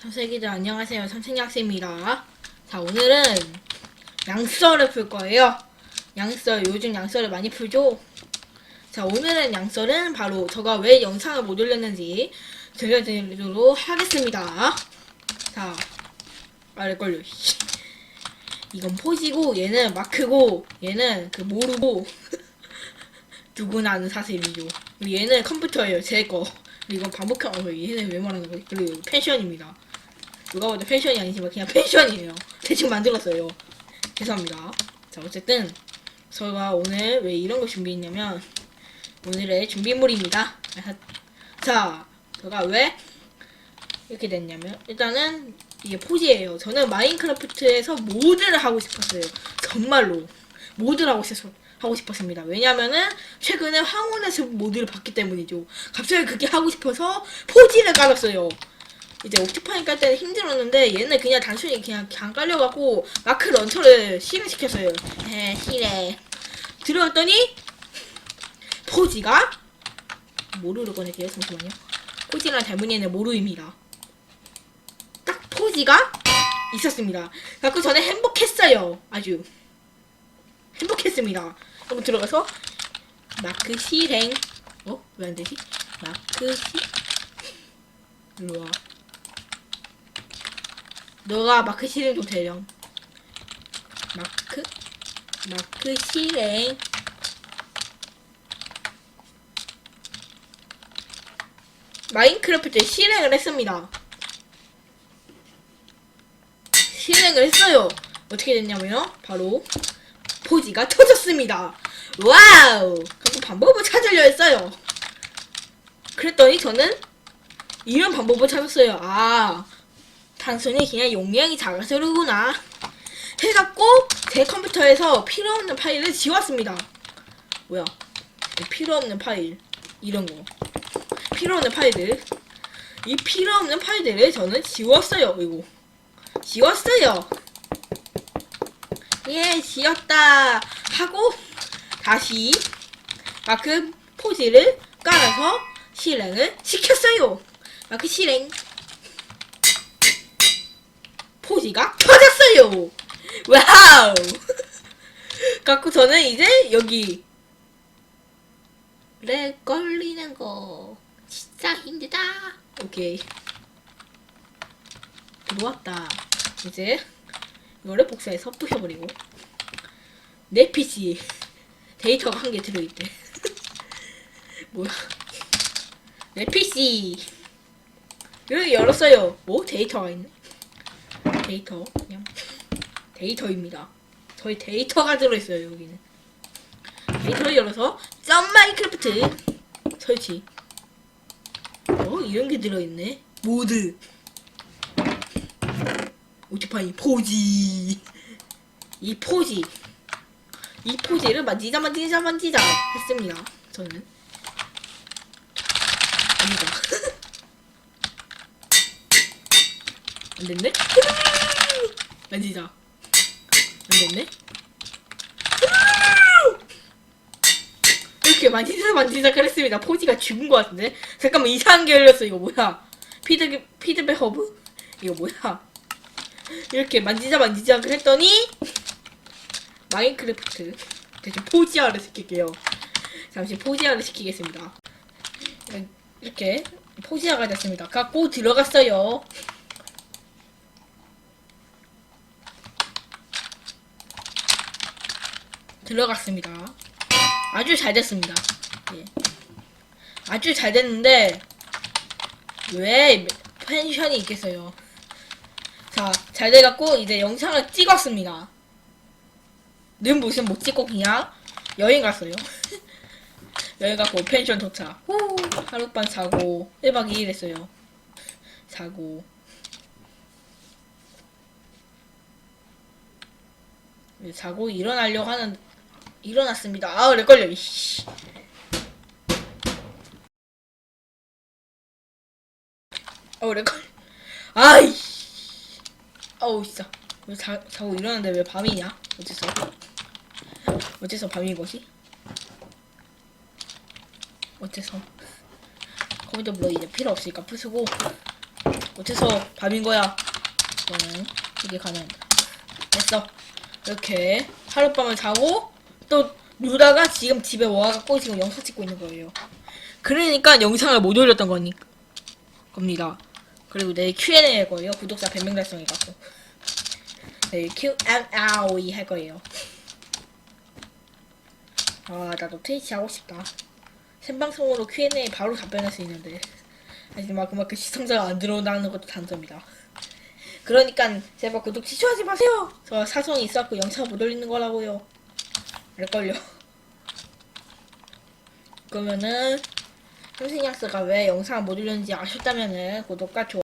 삼세기들 안녕하세요. 삼생학생입니다. 자, 오늘은 양썰을 풀 거예요. 양썰, 요즘 양썰을 많이 풀죠? 자, 오늘은 양썰은 바로 제가 왜 영상을 못 올렸는지 들려드리도록 하겠습니다. 자, 알걸요. 이건 포지고, 얘는 마크고, 얘는 그 모르고, 누구나 아는 사실이죠. 얘는 컴퓨터예요, 제 거. 이건 반복형, 어, 얘는 왜 말하는 거지? 그리고 펜션입니다. 누가 봐도 펜션이 아니지만 그냥 펜션이에요. 대충 만들었어요. 죄송합니다. 자, 어쨌든 저희가 오늘 왜 이런 거 준비했냐면 오늘의 준비물입니다. 자, 제가 왜 이렇게 됐냐면 일단은 이게 포지예요. 저는 마인크래프트에서 모드를 하고 싶었어요. 정말로 모드를 하고 싶었 하고 싶었습니다. 왜냐면은 최근에 황혼에서 모드를 봤기 때문이죠. 갑자기 그게 하고 싶어서 포지를 깔았어요. 이제 옵티파인 깔 때는 힘들었는데 얘는 그냥 단순히 그냥 그냥 깔려갖고 마크 런처를 실행시켰어요. 에 실행. 들어갔더니 포지가 모루를 꺼낼게요. 잠시만요. 포지랑 닮은 얘는 모루입니다. 딱 포지가 있었습니다. 그래서 저는 행복했어요. 아주 행복했습니다. 한번 들어가서 마크 실행. 어? 왜 안 되지? 마크 시 일로 와. 너가 마크 실행 좀 되렴. 마크 마크 실행. 마인크래프트 실행을 했습니다. 실행을 했어요. 어떻게 됐냐면요. 바로 포지가 터졌습니다. 와우! 그래서 방법을 찾으려 했어요. 그랬더니 저는 이런 방법을 찾았어요. 아, 단순히 그냥 용량이 작아서 그러구나. 해갖고 제 컴퓨터에서 필요 없는 파일을 지웠습니다. 뭐야? 필요 없는 파일 이런 거 필요 없는 파일들 이 필요 없는 파일들을 저는 지웠어요. 이거 지웠어요. 예, 지웠다 하고 다시 마크 포지를 깔아서 실행을 시켰어요. 마크 실행. 포지가 터졌어요. 와우. 갖고 저는 이제 여기 렉 걸리는 거 진짜 힘들다. 오케이. 들어왔다. 이제 이거를 복사해서 부셔버리고 내 PC 데이터가 한 개 들어있대. 뭐야? 내 PC 이렇게 열었어요. 오 데이터가 있네. 데이터 그냥 데이터입니다. 저희 데이터가 들어있어요 여기는. 데이터를 열어서 점 마인크래프트 설치. 어 이런 게 들어있네. 모드. 오티파이 포지. 이 포지. 이 포지를 만지자 만지자 만지자 했습니다. 저는. 아니다. 안 됐네? 만지자. 안 됐네? 이렇게 만지자 만지자 그랬습니다. 포지가 죽은 것 같은데? 잠깐만 이상한 게 열렸어. 이거 뭐야? 피드, 피드백 허브? 이거 뭐야? 이렇게 만지자 만지자 그랬더니 마인크래프트 대신 포지화를 시킬게요. 잠시 포지화를 시키겠습니다. 이렇게 포지화가 됐습니다. 갖고 들어갔어요. 들어갔습니다. 아주 잘 됐습니다. 예. 아주 잘 됐는데 왜 펜션이 있겠어요? 자, 잘 돼갖고 이제 영상을 찍었습니다. 는 무슨 못 찍고 그냥 여행 갔어요. 여행 가고 펜션 도착. 후, 하룻밤 자고 1박 2일 했어요. 자고. 이제 자고 일어나려고 하는 일어났습니다. 아, 렉 걸려. 이씨. 어, 렉걸. 아이. 어우 진짜 왜 자, 자고 일어났는데 왜 밤이냐 어째서 어째서 밤인 것이 어째서 컴퓨터 물론 이제 필요 없으니까 부수고 못해서 밤인 거야. 응, 이게 가능. 됐어. 이렇게 하룻밤을 자고 또 누다가 지금 집에 와갖고 지금 영상 찍고 있는 거예요. 그러니까 영상을 못 올렸던 거니 겁니다. 그리고 내일 Q&A 할 거예요. 구독자 100명 달성해갖고. 내일 Q&A 할 거예요. 아, 나도 트위치 하고 싶다. 생방송으로 Q&A 바로 답변할 수 있는데. 하지만 그만큼 시청자가 안 들어온다는 것도 단점이다. 그러니까 제발 구독 취소하지 마세요. 저 사정이 있었고 영상 못 올리는 거라고요. 알걸요. 그러면은 삼sinh 약스가 왜 영상을 못 올렸는지 아셨다면은 구독과 좋아요